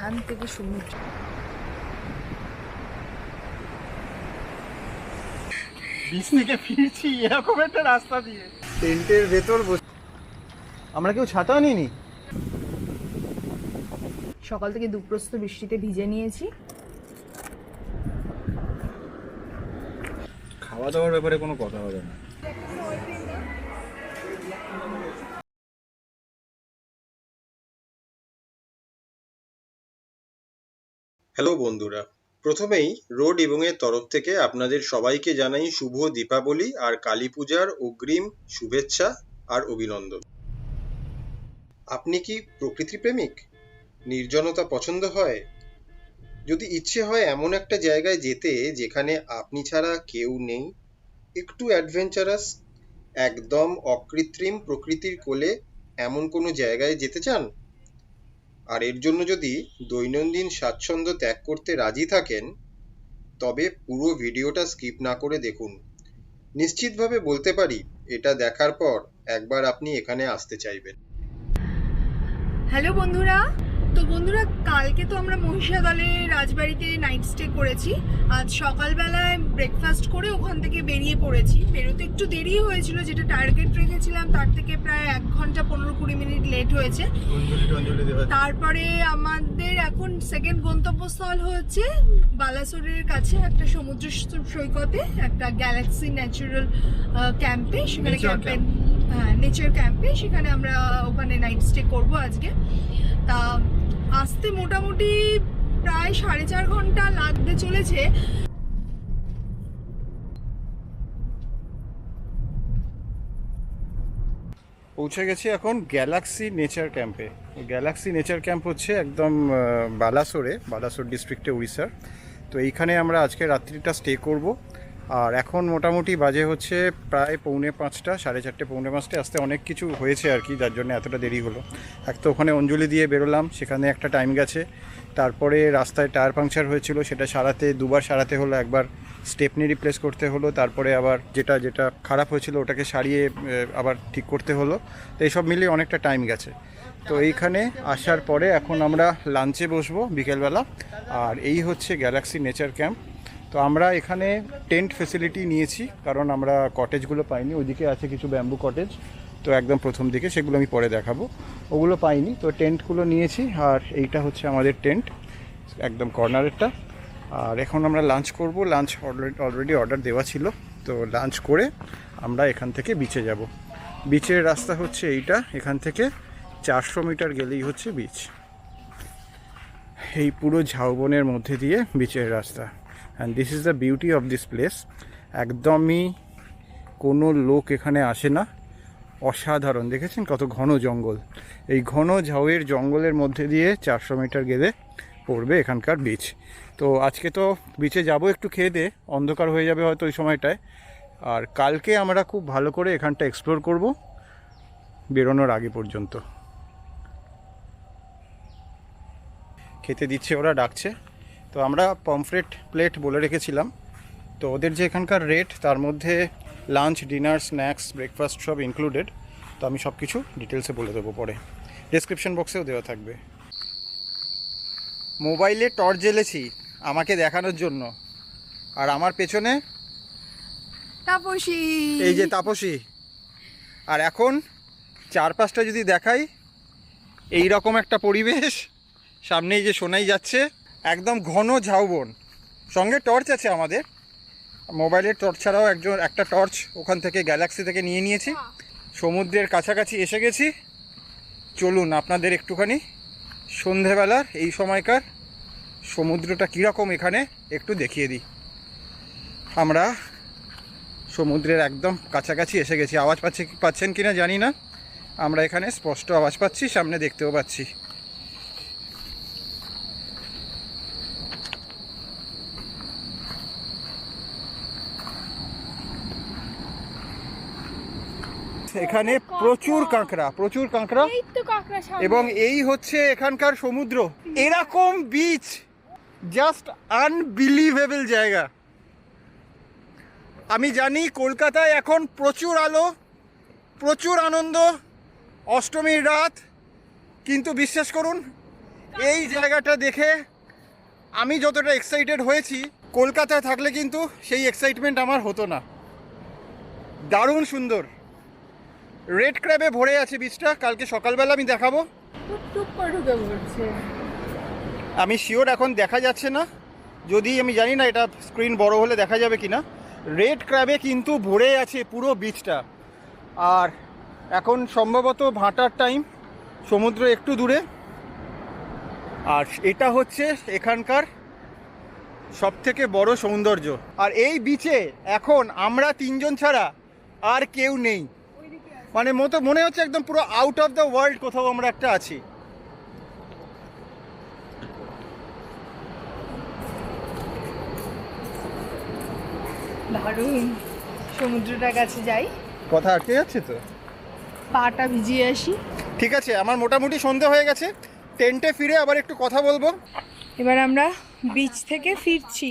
এখান থেকে সমুদ্র। বিচ থেকে ফিরছি এরকম একটা রাস্তা দিয়ে। টেন্টের ভেতর বসে আমরা কেউ ছাতা নিইনি সকাল থেকে দুপ্রস্ত বৃষ্টিতে ভিজে নিয়েছি। খাওয়া দাওয়ার ব্যাপারে কোনো কথা হবে না। হ্যালো বন্ধুরা। প্রথমেই রোড এবং এর তরফ থেকে আপনাদের সবাইকে জানাই শুভ দীপাবলি আর কালী পূজার অগ্রিম শুভেচ্ছা আর অভিনন্দন। আপনি কি প্রকৃতি প্রেমিক নির্জনতা পছন্দ হয়? যদি ইচ্ছে হয় এমন একটা জায়গায় যেতে যেখানে আপনি ছাড়া কেউ নেই, একটু অ্যাডভেঞ্চারাস একদম অকৃত্রিম প্রকৃতির কোলে এমন কোনো জায়গায় যেতে চান? আর এর জন্য যদি দৈনন্দিন স্বাচ্ছন্দ্য ত্যাগ করতে রাজি থাকেন, তবে পুরো ভিডিওটা স্কিপ না করে দেখুন। নিশ্চিতভাবে বলতে পারি, এটা দেখার পর একবার আপনি এখানে আসতে চাইবেন। হ্যালো বন্ধুরা তো বন্ধুরা কালকে তো আমরা মহিষাদলে রাজবাড়িতে নাইট স্টে করেছি। আজ সকালবেলায় ব্রেকফাস্ট করে ওখান থেকে বেরিয়ে পড়েছি। বেরোতে একটু দেরি হয়েছিল যেটা টার্গেট রেখেছিলাম তার থেকে প্রায় এক ঘণ্টা পনেরো কুড়ি মিনিট লেট হয়েছে। তারপরে আমাদের এখন সেকেন্ড গন্তব্যস্থল হচ্ছে বালাসোরের কাছে একটা সমুদ্র সৈকতে একটা গ্যালাক্সি ন্যাচারাল ক্যাম্পে সেখানে Nature ক্যাম্পে হ্যাঁ নেচার ক্যাম্পে সেখানে আমরা ওখানে নাইট স্টে করব আজকে। তা আসতে মোটামুটি প্রায় সাড়ে চার ঘণ্টা লাগতে চলেছে। পৌঁছে গেছি এখন গ্যালাক্সি নেচার ক্যাম্পে গ্যালাক্সি নেচার ক্যাম্প হচ্ছে একদম বালাসোরে, বালাসোর ডিস্ট্রিক্টে উড়িষ্যার। তো এইখানে আমরা আজকে রাত্রিটা স্টে করব। আর এখন মোটামুটি বাজে হচ্ছে প্রায় পৌনে পাঁচটা, সাড়ে চারটে, পৌনে পাঁচটা আসতে অনেক কিছু হয়েছে আর কি, যার জন্য এতটা দেরি হলো। এক তো ওখানে অঞ্জলি দিয়ে বেরোলাম, সেখানে একটা টাইম গেছে। তারপরে রাস্তায় টায়ার পাংচার হয়েছিল, সেটা সারাতে, দুবার সারাতে হলো, একবার স্টেপনি রিপ্লেস করতে হলো, তারপরে আবার যেটা যেটা খারাপ হয়েছিল, ওটাকে সারিয়ে আবার ঠিক করতে হলো। তো এইসব মিলিয়ে অনেকটা টাইম গেছে। তো এইখানে আসার পরে এখন আমরা লাঞ্চে বসবো বিকেলবেলা। আর এই হচ্ছে গ্যালাক্সি নেচার ক্যাম্প তো আমরা এখানে টেন্ট ফেসিলিটি নিয়েছি, কারণ আমরা কটেজগুলো পাইনি। ওদিকে আছে কিছু ব্যাম্বু কটেজ তো একদম প্রথম দিকে সেগুলো আমি পরে দেখাবো। ওগুলো পাইনি, তো টেন্টগুলো নিয়েছি। আর এইটা হচ্ছে আমাদের টেন্ট, একদম কর্নারেরটা। আর এখন আমরা লাঞ্চ করব। লাঞ্চ অলরেডি অর্ডার দেওয়া ছিল। তো লাঞ্চ করে আমরা এখান থেকে বিচে যাব। বিচের রাস্তা হচ্ছে এইটা। এখান থেকে চারশো মিটার গেলেই হচ্ছে বিচ এই পুরো ঝাউবনের মধ্যে দিয়ে বিচের রাস্তা। And this is the beauty of this place একদমই কোনো লোক এখানে আসে না। অসাধারণ। দেখেছেন কত ঘন জঙ্গল? এই ঘন ঝাউয়ের জঙ্গলের মধ্যে দিয়ে চারশো মিটার গেলে পড়বে এখানকার বিচ তো আজকে তো বিচে যাব একটু খেয়ে দে অন্ধকার হয়ে যাবে হয়তো ওই সময়টায়। আর কালকে আমরা খুব ভালো করে এখানটা এক্সপ্লোর করব, বেরোনোর আগে পর্যন্ত। খেতে দিচ্ছে ওরা, ডাকছে। তো আমরা পমফ্রেট প্লেট বলে রেখেছিলাম। তো ওদের যে এখানকার রেট তার মধ্যে লাঞ্চ ডিনার স্ন্যাক্স ব্রেকফাস্ট সব ইনক্লুডেড তো আমি সব কিছু ডিটেলসে বলে দেবো পরে। ডেসক্রিপশন বক্সেও দেওয়া থাকবে। মোবাইলে টর্চ জ্বেলেছি আমাকে দেখানোর জন্য। আর আমার পেছনে তাপসী। এই যে তাপসী। আর এখন চারপাশটা যদি দেখাই এই রকম একটা পরিবেশ। সামনেই যে শোনাই যাচ্ছে একদম ঘন ঝাউবন। সঙ্গে টর্চ আছে আমাদের। মোবাইলের টর্চ ছাড়াও একজন, একটা টর্চ ওখান থেকে গ্যালাক্সি থেকে নিয়ে নিয়েছি। সমুদ্রের কাছাকাছি এসে গেছি। চলুন আপনাদের একটুখানি সন্ধেবেলার এই সময়কার সমুদ্রটা কীরকম এখানে একটু দেখিয়ে দিই। আমরা সমুদ্রের একদম কাছাকাছি এসে গেছি। আওয়াজ পাচ্ছে, পাচ্ছেন কিনা জানি না। আমরা এখানে স্পষ্ট আওয়াজ পাচ্ছি, সামনে দেখতেও পাচ্ছি। এখানে প্রচুর কাঁকড়া প্রচুর কাঁকড়া। এবং এই হচ্ছে এখানকার সমুদ্র। এরকম বিচ জাস্ট আনবিলিভেবল জায়গা। আমি জানি কলকাতায় এখন প্রচুর আলো প্রচুর আনন্দ অষ্টমীর রাত কিন্তু বিশ্বাস করুন এই জায়গাটা দেখে আমি যতটা এক্সাইটেড হয়েছি কলকাতায় থাকলে কিন্তু সেই এক্সাইটমেন্ট আমার হতো না। দারুণ সুন্দর। রেড ক্র্যাবে ভরে আছে বীজটা কালকে সকালবেলা আমি দেখাবো। আমি শিওর এখন দেখা যাচ্ছে না। যদি আমি জানি না এটা স্ক্রিন বড় হলে দেখা যাবে কি না রেড ক্র্যাবে কিন্তু ভরে আছে পুরো বিচটা আর এখন সম্ভবত ভাটার টাইম সমুদ্র একটু দূরে। আর এটা হচ্ছে এখানকার সব থেকে বড় সৌন্দর্য। আর এই বিচে এখন আমরা তিনজন ছাড়া আর কেউ নেই। মানে মতো মনে হচ্ছে একদম পুরো আউট অফ দ্য ওয়ার্ল্ড কোথাও আমরা একটা আছি। দারুণ। সমুদ্রটার কাছে যাই। কথা আটকে যাচ্ছে তো? পাটা ভিজিয়ে আসি। ঠিক আছে আমার মোটামুটি সন্ধে হয়ে গেছে। টেন্টে ফিরে আবার একটু কথা বলব। এবার আমরা বিচ থেকে ফিরছি।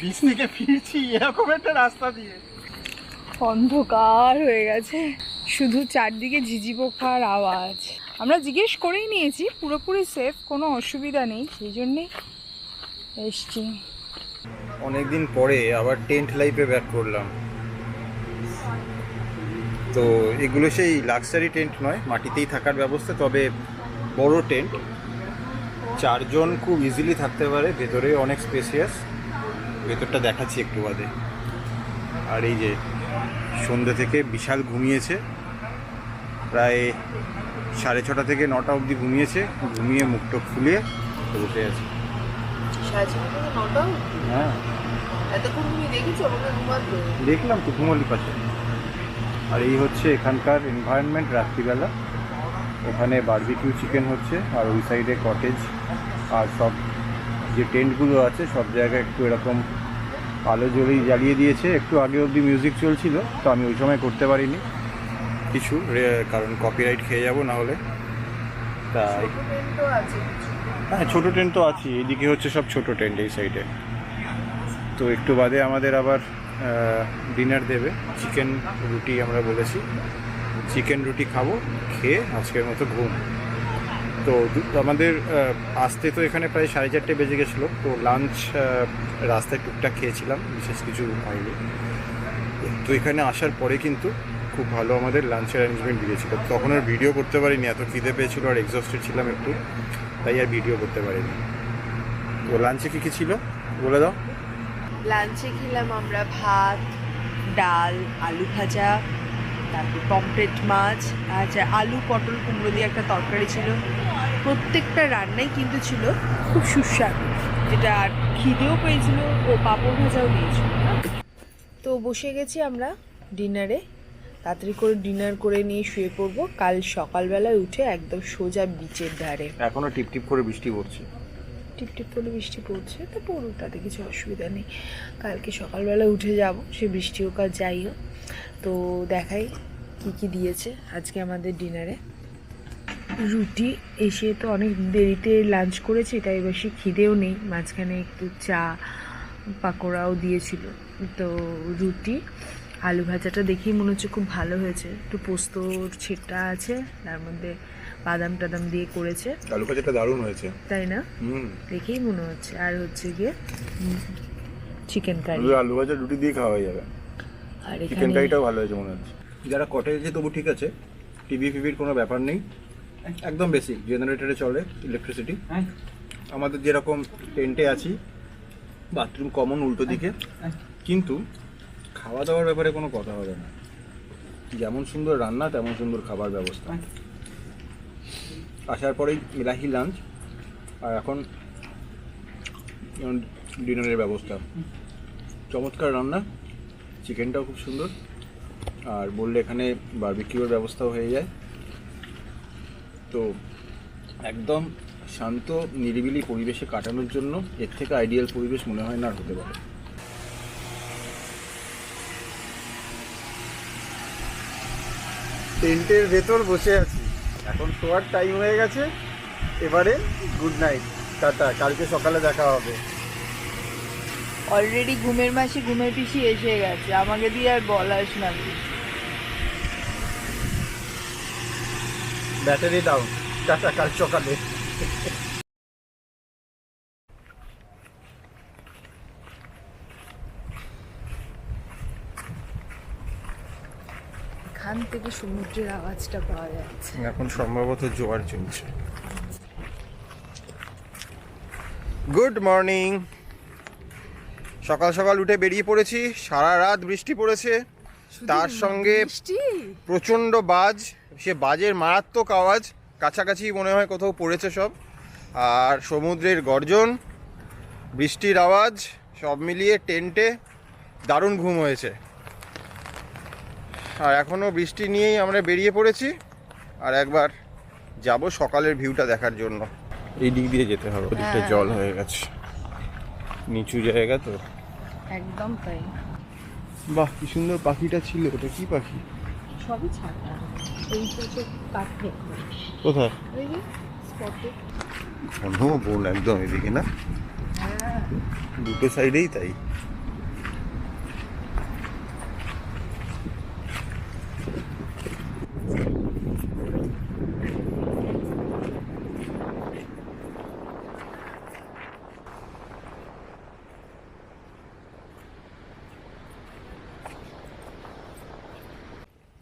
বিচ থেকে ফিরছি এরকম একটা রাস্তা দিয়ে। অন্ধকার হয়ে গেছে। শুধু চারদিকে ঝিঝি পোকার আওয়াজ। আমরা জিজ্ঞেস করেই নিয়েছি, পুরোপুরি সেফ কোনো অসুবিধা নেই, সেই জন্যেই এসছি। অনেকদিন পরে আবার টেন্ট লাইফে ব্যাক করলাম। তো এগুলো সেই লাক্সারি টেন্ট নয়, মাটিতেই থাকার ব্যবস্থা, তবে বড় টেন্ট চারজন খুব ইজিলি থাকতে পারে, ভেতরে অনেক স্পেসিয়াস ভেতরটা দেখাচ্ছি একটু বাদে। আর এই যে সন্ধ্যে থেকে বিশাল ঘুমিয়েছে। প্রায় সাড়ে ছটা থেকে নটা অবধি ঘুমিয়েছে। ঘুমিয়ে মুখটা ফুলিয়ে বসে আছে। হ্যাঁ। দেখলাম তো ঘুমলি পাশে। আর এই হচ্ছে এখানকার এনভায়রনমেন্ট রাত্রিবেলা। ওখানে বারবিকিউ চিকেন হচ্ছে আর ওই সাইডে কটেজ আর সব যে টেন্টগুলো আছে সব জায়গায় একটু এরকম আলো জ্বলেই জ্বালিয়ে দিয়েছে। একটু আগে অবধি মিউজিক চলছিল তো আমি ওই সময় করতে পারিনি। কিছু কারণ কপিরাইট খেয়ে যাব না হলে। তাই। হ্যাঁ ছোটো টেন্ট তো আছে। এইদিকে হচ্ছে সব ছোট টেন্ট এই সাইডে তো একটু বাদে আমাদের আবার ডিনার দেবে। চিকেন রুটি আমরা বলেছি। চিকেন রুটি খাব খেয়ে আজকের মতো ঘুম। তো আমাদের আসতে তো এখানে প্রায় সাড়ে চারটে বেজে গেছিল, তো লাঞ্চ রাস্তায় টুকটাক খেয়েছিলাম, বিশেষ কিছু হয়নি। তো এখানে আসার পরে কিন্তু খুব ভালো আমাদের লাঞ্চের অ্যারেঞ্জমেন্ট দিয়েছিল। তখন আর ভিডিও করতে পারিনি, এত খিদে পেয়েছিল আর এক্সস্টেড ছিলাম একটু, তাই আর ভিডিও করতে পারিনি। তো লাঞ্চে কী কী ছিল? বলে দাও। লাঞ্চে খেলাম আমরা ভাত, ডাল, আলু ভাজা, তারপর পমফ্রেট মাছ আচ্ছা আলু পটল কুমড়ো দিয়ে একটা তরকারি ছিল। প্রত্যেকটা রান্নাই কিন্তু ছিল খুব সুস্বাদু। যেটা আর খিদেও পেয়েছিল ও পাঁপড় ভাজাও দিয়েছিল তো বসে গেছি আমরা ডিনারে। তাড়াতাড়ি করে ডিনার করে নিয়ে শুয়ে পড়ব। কাল সকালবেলায় উঠে একদম সোজা বিচের ধারে। এখনও টিপ টিপ করে বৃষ্টি পড়ছে। টিপ টিপ করে বৃষ্টি পড়ছে তো পড়ুক তাতে কিছু অসুবিধা নেই। কালকে সকালবেলা উঠে যাব সে বৃষ্টি হোক আর যাই হোক। তো দেখাই কি কি দিয়েছে আজকে আমাদের ডিনারে। রুটি এসে তো অনেক দেরিতে লাঞ্চ করেছি তাই বেশি খিদেও নেই। মাঝখানে একটু চা পাকোড়াও দিয়েছিল। তো রুটি আলু ভাজাটা দেখেই মনে হচ্ছে খুব ভালো হয়েছে। একটু পোস্তর ছিটা আছে তার মধ্যে বাদাম টাদাম দিয়ে করেছে। আলু ভাজাটা দারুণ হয়েছে। তাই না? হুম। দেখেই মনে হচ্ছে। আর হচ্ছে গিয়ে চিকেন কারি আলু ভাজা রুটি দিয়ে খাওয়া যাবে। আর চিকেন কারিটাও ভালো হয়েছে মনে হচ্ছে। যারা কটেজে তবু ঠিক আছে। টিভি ফিভির কোনো ব্যাপার নেই। একদম বেসিক জেনারেটরে চলে ইলেকট্রিসিটি আমাদের যেরকম টেন্টে আছি বাথরুম কমন উল্টো দিকে। কিন্তু খাওয়া দাওয়ার ব্যাপারে কোনো কথা হবে না। যেমন সুন্দর রান্না তেমন সুন্দর খাবার ব্যবস্থা। আসার পরেই মিলাহি লাঞ্চ আর এখন ডিনারের ব্যবস্থা। চমৎকার রান্না চিকেনটাও খুব সুন্দর। আর বললে এখানে বারবিকিউর ব্যবস্থাও হয়ে যায়। তো একদম শান্ত নিরিবিলি পরিবেশে কাটানোর জন্য এর থেকে আইডিয়াল পরিবেশ মনে হয় না আর হতে পারে। টেন্টের ভেতর বসে আছি। এখন শোয়ার টাইম হয়ে গেছে। এবারে গুড নাইট টাটা কালকে সকালে দেখা হবে। অলরেডি ঘুমের মাসি ঘুমের পিসি এসে গেছে আমাকে দিয়ে আর বলাস না। ব্যাটারি ডাউন টাটা কাল সকালে। এখান থেকে সমুদ্রের আওয়াজটা পাওয়া যাচ্ছে। এখন সম্ভবত জোয়ার চলছে। গুড মর্নিং সকাল সকাল উঠে বেরিয়ে পড়েছি সারা রাত বৃষ্টি পড়েছে। তার সঙ্গে প্রচণ্ড বাজ সে বাজের মারাত্মক আওয়াজ কাছাকাছি মনে হয় কোথাও পড়েছে সব। আর সমুদ্রের গর্জন বৃষ্টির আওয়াজ সব মিলিয়ে টেন্টে দারুণ ঘুম হয়েছে। আর এখনও বৃষ্টি নিয়েই আমরা বেরিয়ে পড়েছি আর একবার যাব সকালের ভিউটা দেখার জন্য। এই দিক দিয়ে যেতে হবে ওদিকটা হ্যাঁ। জল হয়ে গেছে। নিচু জায়গা তো। একদম তাই। বাহ কি সুন্দর পাখিটা ছিল ওটা কি পাখি? সবই ছাড়া এই তো পাখি কোথায়? ওই যে স্পটে ঘন বন একদম এদিকে না? দুটো সাইডেই তাই।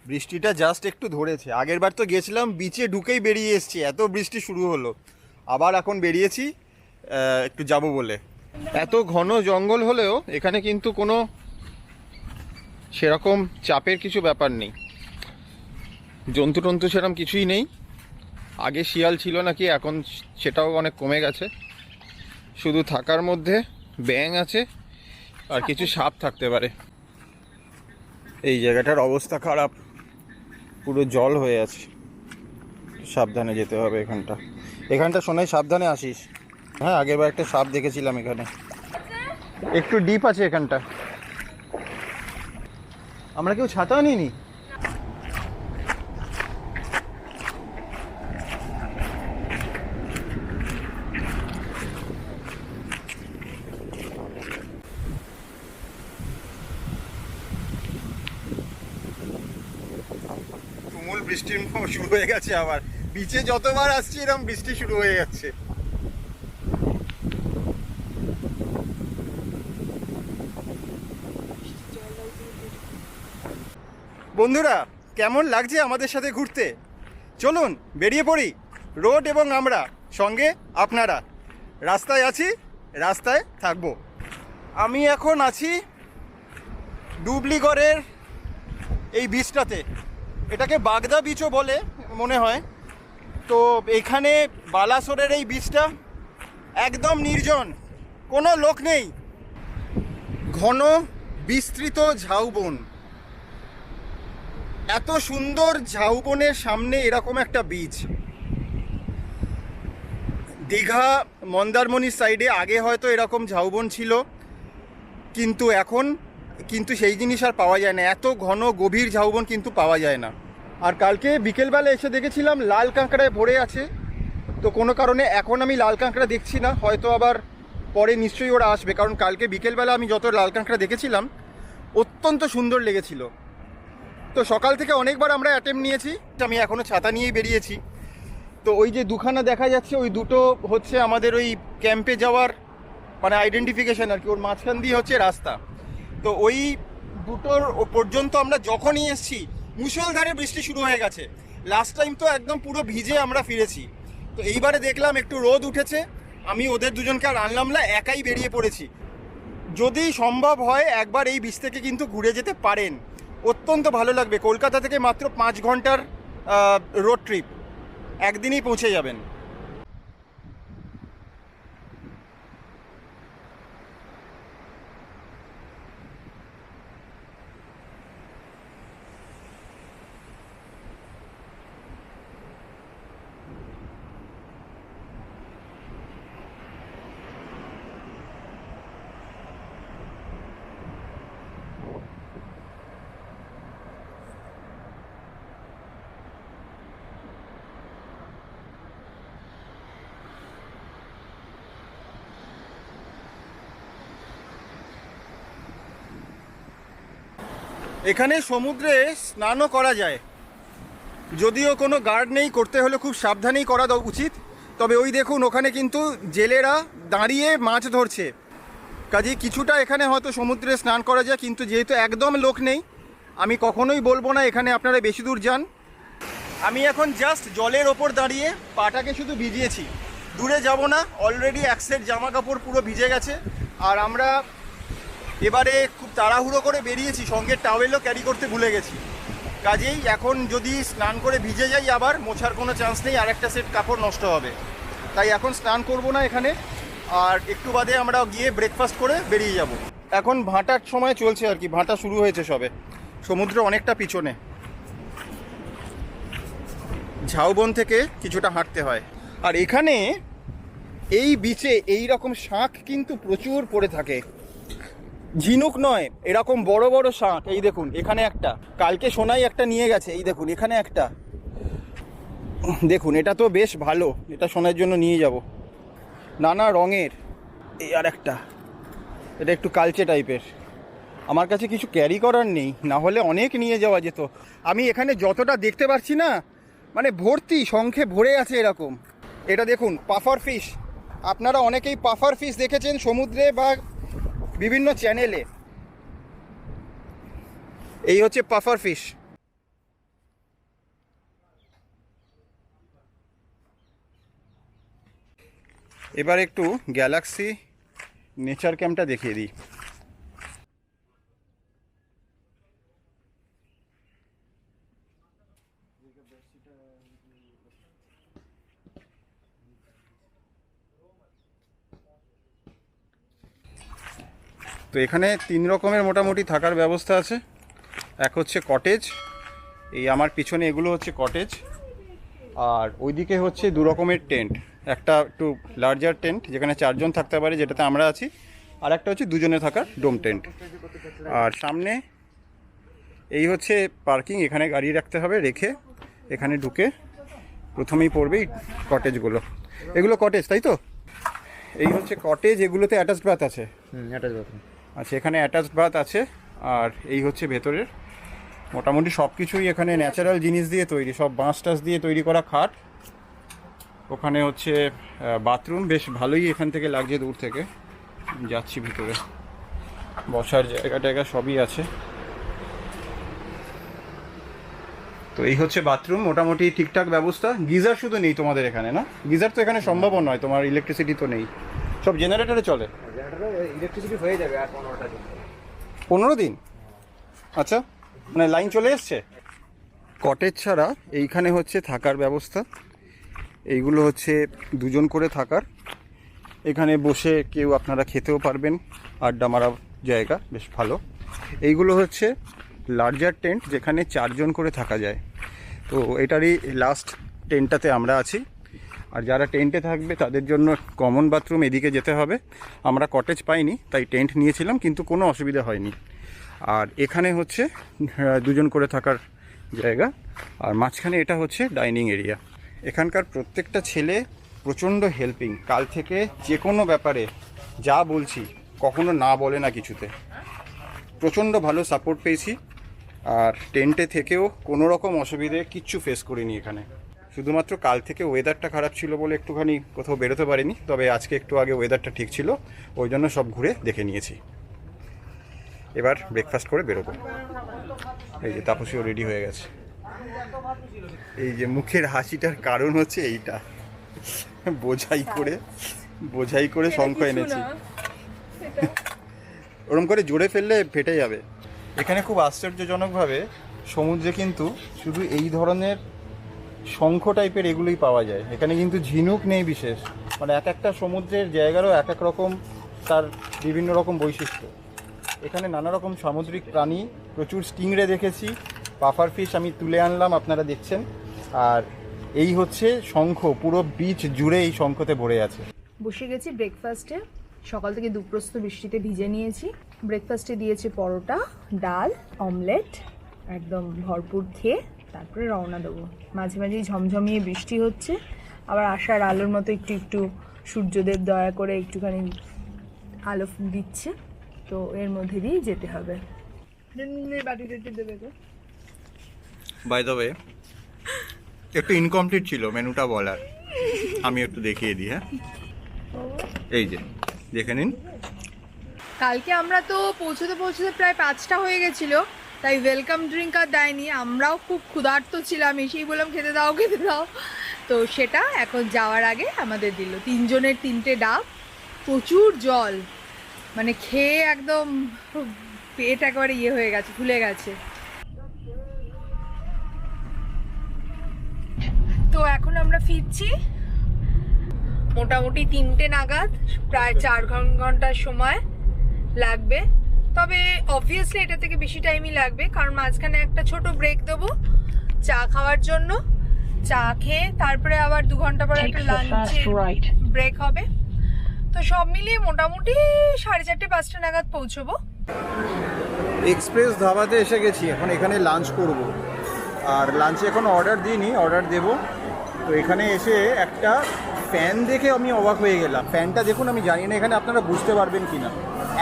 বৃষ্টিটা জাস্ট একটু ধরেছে। আগের বার তো গেছিলাম বিচে ঢুকেই বেরিয়ে এসছি, এত বৃষ্টি শুরু হলো। আবার এখন বেরিয়েছি একটু যাব বলে। এত ঘন জঙ্গল হলেও এখানে কিন্তু কোনো সেরকম চাপের কিছু ব্যাপার নেই। জন্তু টন্তু সেরকম কিছুই নেই। আগে শিয়াল ছিল নাকি, এখন সেটাও অনেক কমে গেছে। শুধু থাকার মধ্যে ব্যাং আছে, আর কিছু সাপ থাকতে পারে। এই জায়গাটার অবস্থা খারাপ। পুরো জল হয়ে আছে। সাবধানে যেতে হবে এখানটা। এখানটা শোনাই সাবধানে আসিস। হ্যাঁ আগেরবার একটা সাপ দেখেছিলাম এখানে। একটু ডিপ আছে এখানটা। আমরা কেউ ছাতা নিইনি তুমুল বৃষ্টির মো- শুরু হয়ে গেছে আবার। বিচে যতবার আসছি এরকম বৃষ্টি শুরু হয়ে যাচ্ছে। বন্ধুরা, কেমন লাগছে আমাদের সাথে ঘুরতে? চলুন, বেরিয়ে পড়ি। রোড এবং আমরা, সঙ্গে আপনারা। রাস্তায় আছি, রাস্তায় থাকব। আমি এখন আছি ডুবলিগড়ের এই বীজটাতে এটাকে বাগদা বীচও বলে। মনে হয়। তো এখানে বালাসোরের এই বীজটা একদম নির্জন, কোনো লোক নেই। ঘন, বিস্তৃত ঝাউবন। এত সুন্দর ঝাউবনের সামনে এরকম একটা বীজ। দীঘা, মন্দারমণির সাইডে আগে হয়তো এরকম ঝাউবন ছিল, কিন্তু এখন, কিন্তু সেই জিনিস আর পাওয়া যায় না। এত ঘন, গভীর ঝাউবন কিন্তু পাওয়া যায় না। আর কালকে বিকেলবেলা এসে দেখেছিলাম লাল কাঁকড়ায় ভরে আছে। তো কোনো কারণে এখন আমি লাল কাঁকড়া দেখছি না, হয়তো আবার পরে নিশ্চয়ই ওরা আসবে, কারণ কালকে বিকেলবেলা আমি যত লাল কাঁকড়া দেখেছিলাম, অত্যন্ত সুন্দর লেগেছিল। তো সকাল থেকে অনেকবার আমরা অ্যাটেম্প নিয়েছি, আমি এখনও ছাতা নিয়েই বেরিয়েছি। তো ওই যে দুখানা দেখা যাচ্ছে, ওই দুটো হচ্ছে আমাদের ওই ক্যাম্পে যাওয়ার মানে আইডেন্টিফিকেশন আর কি, ওর মাঝখান দিয়ে হচ্ছে রাস্তা। তো ওই দুটোর পর্যন্ত আমরা যখনই এসেছি মুষলধারে বৃষ্টি শুরু হয়ে গেছে। লাস্ট টাইম তো একদম পুরো ভিজে আমরা ফিরেছি। তো এইবারে দেখলাম একটু রোদ উঠেছে। আমি ওদের দুজনকে আর আনলাম না, একাই বেরিয়ে পড়েছি। যদি সম্ভব হয় একবার এই বীজ থেকে কিন্তু ঘুরে যেতে পারেন। অত্যন্ত ভালো লাগবে। কলকাতা থেকে মাত্র পাঁচ ঘণ্টার রোড ট্রিপ একদিনই পৌঁছে যাবেন। এখানে সমুদ্রে স্নানও করা যায়। যদিও কোনো গার্ড নেই, করতে হলে খুব সাবধানেই করা উচিত। তবে ওই দেখুন, ওখানে কিন্তু জেলেরা দাঁড়িয়ে মাছ ধরছে। কাজে কিছুটা এখানে হয়তো সমুদ্রে স্নান করা যায়, কিন্তু যেহেতু একদম লোক নেই, আমি কখনোই বলব না, এখানে আপনারা বেশি দূর যান। আমি এখন জাস্ট জলের ওপর দাঁড়িয়ে পাটাকে শুধু ভিজিয়েছি। দূরে যাব না অলরেডি এক সেট জামা কাপড় পুরো ভিজে গেছে। আর আমরা এবারে খুব তাড়াহুড়ো করে বেরিয়েছি, সঙ্গে টাওয়েলও ক্যারি করতে ভুলে গেছি। কাজেই এখন যদি স্নান করে ভিজে যাই আবার, মোছার কোনো চান্স নেই আর একটা সেট কাপড় নষ্ট হবে। তাই এখন স্নান করব না এখানে, আর একটু বাদে আমরা গিয়ে ব্রেকফাস্ট করে বেরিয়ে যাব। এখন ভাঁটার সময় চলছে আর কি, ভাঁটা শুরু হয়েছে সবে। সমুদ্র অনেকটা পিছনে। ঝাউবন থেকে কিছুটা হাঁটতে হয়। আর এখানে এই বিচে এই রকম শাঁখ কিন্তু প্রচুর পড়ে থাকে। ঝিনুক নয়, এরকম বড় বড় শাঁখ এই দেখুন, এখানে একটা। কালকে সোনাই একটা নিয়ে গেছে, এই দেখুন, এখানে একটা। দেখুন, এটা তো বেশ ভালো, এটা সোনার জন্য নিয়ে যাব। নানা রঙের, এই আর একটা। এটা একটু কালচে টাইপের। আমার কাছে কিছু ক্যারি করার নেই, না হলে অনেক নিয়ে যাওয়া যেত। আমি এখানে যতটা দেখতে পাচ্ছি না মানে ভর্তি সংখ্যে ভরে আছে এরকম। এটা দেখুন পাফার ফিশ আপনারা অনেকেই পাফার ফিশ দেখেছেন সমুদ্রে বা বিভিন্ন চ্যানেলে এই হচ্ছে পাফার ফিশ এবার একটু গ্যালাক্সি নেচার ক্যাম্পটা দেখিয়ে দিই। তো এখানে তিন রকমের মোটামুটি থাকার ব্যবস্থা আছে। এক হচ্ছে কটেজ এই আমার পিছনে এগুলো হচ্ছে কটেজ আর ওইদিকে হচ্ছে দু রকমের টেন্ট একটা একটু লার্জার টেন্ট যেখানে চারজন থাকতে পারে যেটাতে আমরা আছি, আর একটা হচ্ছে দুজনে থাকার ডোম টেন্ট আর সামনে এই হচ্ছে পার্কিং এখানে গাড়ি রাখতে হবে, রেখে এখানে ঢুকে প্রথমেই পড়বে এই কটেজগুলো এগুলো কটেজ তাই তো? এই হচ্ছে কটেজ এগুলোতে অ্যাটাচ বাথ আছে। আচ্ছা এখানে অ্যাটাচ বাথ আছে, আর এই হচ্ছে ভেতরের। মোটামুটি সব কিছুই এখানে ন্যাচারাল জিনিস দিয়ে তৈরি, সব বাঁশ টাস দিয়ে তৈরি করা খাট। ওখানে হচ্ছে বাথরুম বেশ ভালোই এখান থেকে লাগছে দূর থেকে। যাচ্ছি ভিতরে। বসার জায়গা টায়গা সবই আছে। তো এই হচ্ছে বাথরুম মোটামুটি ঠিকঠাক ব্যবস্থা। গিজার শুধু নেই তোমাদের এখানে, না? গিজার তো এখানে সম্ভব নয়, তোমার ইলেকট্রিসিটি তো নেই। সব জেনারেটরে চলে। ইলেকট্রিসিটি হয়ে যাবে আর পনেরোটা দিন। পনেরো দিন? আচ্ছা মানে লাইন চলে এসছে? কটেজ ছাড়া এইখানে হচ্ছে থাকার ব্যবস্থা। এইগুলো হচ্ছে দুজন করে থাকার। এখানে বসে কেউ আপনারা খেতেও পারবেন। আড্ডা মারা জায়গা বেশ ভালো। এইগুলো হচ্ছে লার্জার টেন্ট যেখানে চারজন করে থাকা যায়। তো এটারই লাস্ট টেন্টটাতে আমরা আছি। আর যারা টেন্টে থাকবে, তাদের জন্য কমন বাথরুম এদিকে যেতে হবে। আমরা কটেজ পাইনি, তাই টেন্ট নিয়েছিলাম, কিন্তু কোনো অসুবিধা হয়নি। আর এখানে হচ্ছে দুজন করে থাকার জায়গা। আর মাঝখানে এটা হচ্ছে ডাইনিং এরিয়া এখানকার প্রত্যেকটা ছেলে প্রচণ্ড হেল্পিং কাল থেকে যে কোনো ব্যাপারে যা বলছি, কখনো না বলে না কিছুতে। প্রচণ্ড ভালো সাপোর্ট পেয়েছি। আর টেন্টে থেকেও কোনো রকম অসুবিধে কিচ্ছু ফেস করিনি এখানে। শুধুমাত্র কাল থেকে ওয়েদারটা খারাপ ছিল বলে একটুখানি কোথাও বেরোতে পারিনি তবে আজকে একটু আগে ওয়েদারটা ঠিক ছিল ওই জন্য সব ঘুরে দেখে নিয়েছি। এবার ব্রেকফাস্ট করে বেরোবো। এই যে তাপসীও রেডি হয়ে গেছে। এই যে মুখের হাসিটার কারণ হচ্ছে এইটা। বোঝাই করে বোঝাই করে শঙ্খ এনেছি। ওরম করে জোরে ফেললে ফেটে যাবে। এখানে খুব আশ্চর্যজনকভাবে সমুদ্রে কিন্তু শুধু এই ধরনের শঙ্খ টাইপের এগুলোই পাওয়া যায়। এখানে কিন্তু ঝিনুক নেই বিশেষ। মানে এক একটা সমুদ্রের জায়গারও এক এক রকম তার বিভিন্ন রকম বৈশিষ্ট্য। এখানে নানা রকম সামুদ্রিক প্রাণী, প্রচুর স্টিংরে দেখেছি। পাফার ফিশ আমি তুলে আনলাম, আপনারা দেখছেন। আর এই হচ্ছে শঙ্খ, পুরো বিচ জুড়ে এই শঙ্খতে ভরে আছে। বসে গেছি ব্রেকফাস্টে সকাল থেকে দুপ্রস্ত বৃষ্টিতে ভিজে নিয়েছি। ব্রেকফাস্টে দিয়েছে পরোটা, ডাল অমলেট একদম ভরপুর খেয়ে তারপরে রওনা দেবো। মাঝে মাঝেই ঝমঝমিয়ে বৃষ্টি হচ্ছে আবার আসার আলোর মতো একটু একটু সূর্যদেব দয়া করে একটুখানি আলো দিচ্ছে তো এর মধ্যে দিয়েই যেতে হবে। বাই দ্য ওয়ে একটু ইনকমপ্লিট ছিল মেনুটা বলার। আমি একটু দেখিয়ে দিই হ্যাঁ? এই যে দেখে নিন। কালকে আমরা তো পৌঁছতে পৌঁছতে প্রায় পাঁচটা হয়ে গেছিল। তাই ওয়েলকাম ড্রিঙ্ক আর দেয়নি, আমরাও খুব ক্ষুধার্ত ছিলাম, এসেই বললাম খেতে দাও খেতে দাও। তো সেটা এখন যাওয়ার আগে আমাদের দিল। তিনজনের তিনটে ডাব, প্রচুর জল মানে খেয়ে একদম পেট একেবারে ইয়ে হয়ে গেছে, ফুলে গেছে। তো এখন আমরা ফিরছি। মোটামুটি তিনটে নাগাদ, প্রায় চার ঘন- ঘণ্টার সময় লাগবে। তবে অবভিয়াসলি এটা থেকে বেশি টাইমই লাগবে কারণ মাঝখানে একটা ছোট ব্রেক দেবো চা খাওয়ার জন্য চা খেয়ে তারপরে আবার দু ঘণ্টা পরে একটা লাঞ্চের ব্রেক হবে। তো সব মিলিয়ে মোটামুটি সাড়ে চারটে পাঁচটা নাগাদ পৌঁছবো। এক্সপ্রেস ধাবাতে এসে গেছি এখন এখানে লাঞ্চ করব। আর লাঞ্চে এখন অর্ডার দিইনি অর্ডার দেব। তো এখানে এসে একটা ফ্যান দেখে আমি অবাক হয়ে গেলাম। ফ্যানটা দেখুন আমি জানি না এখানে আপনারা বুঝতে পারবেন কি না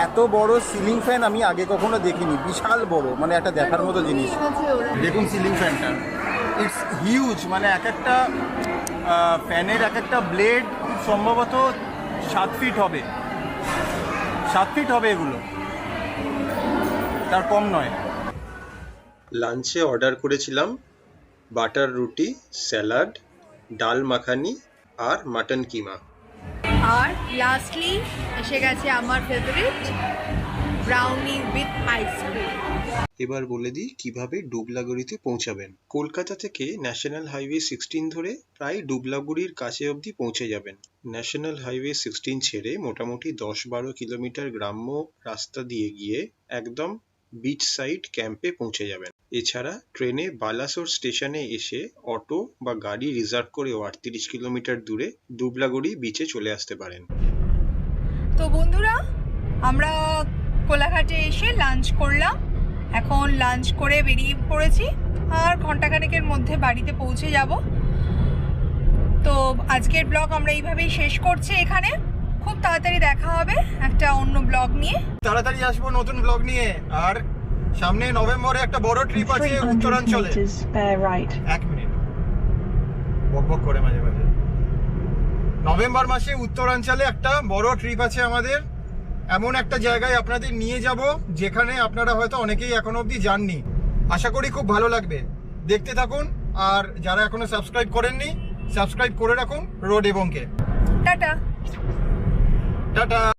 এত বড় সিলিং ফ্যান আমি আগে কখনো দেখিনি, বিশাল বড় মানে একটা দেখার মতো জিনিস। দেখুন সিলিং ফ্যানটা ইটস হিউজ মানে এক একটা ফ্যানের এক একটা ব্লেড সম্ভবত সাত ফিট হবে। সাত ফিট হবে এগুলো। তার কম নয়। লাঞ্চে অর্ডার করেছিলাম বাটার রুটি, স্যালাড, ডাল মাখানি আর মাটন কিমা। আর লাস্টলি এসে গেছে আমার ফেভারিট ব্রাউনি উইথ আইসক্রিম এবার বলে দিই কীভাবে ডুবলাগুড়িতে পৌঁছাবেন। কলকাতা থেকে ন্যাশনাল হাইওয়ে সিক্সটিন ধরে প্রায় ডুবলাগুড়ির কাছে অবধি পৌঁছে যাবেন। ন্যাশনাল হাইওয়ে সিক্সটিন ছেড়ে মোটামুটি দশ বারো কিলোমিটার গ্রাম্য রাস্তা দিয়ে গিয়ে একদম বিচ সাইড ক্যাম্পে পৌঁছে যাবেন। এছাড়া ট্রেনে বালাসোর স্টেশনে এসে অটো বা গাড়ি রিজার্ভ করেও আটত্রিশ কিলোমিটার দূরে ডুবলাগুড়ি বিচে চলে আসতে পারেন। তো বন্ধুরা, আমরা কোলাঘাটে এসে লাঞ্চ করলাম। এখন লাঞ্চ করে বেরিয়ে পড়েছি আর ঘন্টাখানেকের মধ্যে বাড়িতে পৌঁছে যাব। তো আজকের ব্লগ আমরা এইভাবেই শেষ করছি এখানে। খুব তাড়াতাড়ি দেখা হবে একটা অন্য ব্লগ নিয়ে। তাড়াতাড়ি আসব নতুন ব্লগ নিয়ে। আর সামনে নভেম্বরে একটা বড় ট্রিপ আছে উত্তরাঞ্চলে। meters, এক মিনিট। বক বক করে মাঝে মাঝে। নভেম্বর মাসে উত্তরাঞ্চলে একটা বড় ট্রিপ আছে আমাদের। এমন একটা জায়গায় আপনাদের নিয়ে যাব যেখানে আপনারা হয়তো অনেকেই এখনও অবধি যাননি। আশা করি খুব ভালো লাগবে। দেখতে থাকুন আর যারা এখনও সাবস্ক্রাইব করেননি সাবস্ক্রাইব করে রাখুন রোড এবংকে। টাটা। টাটা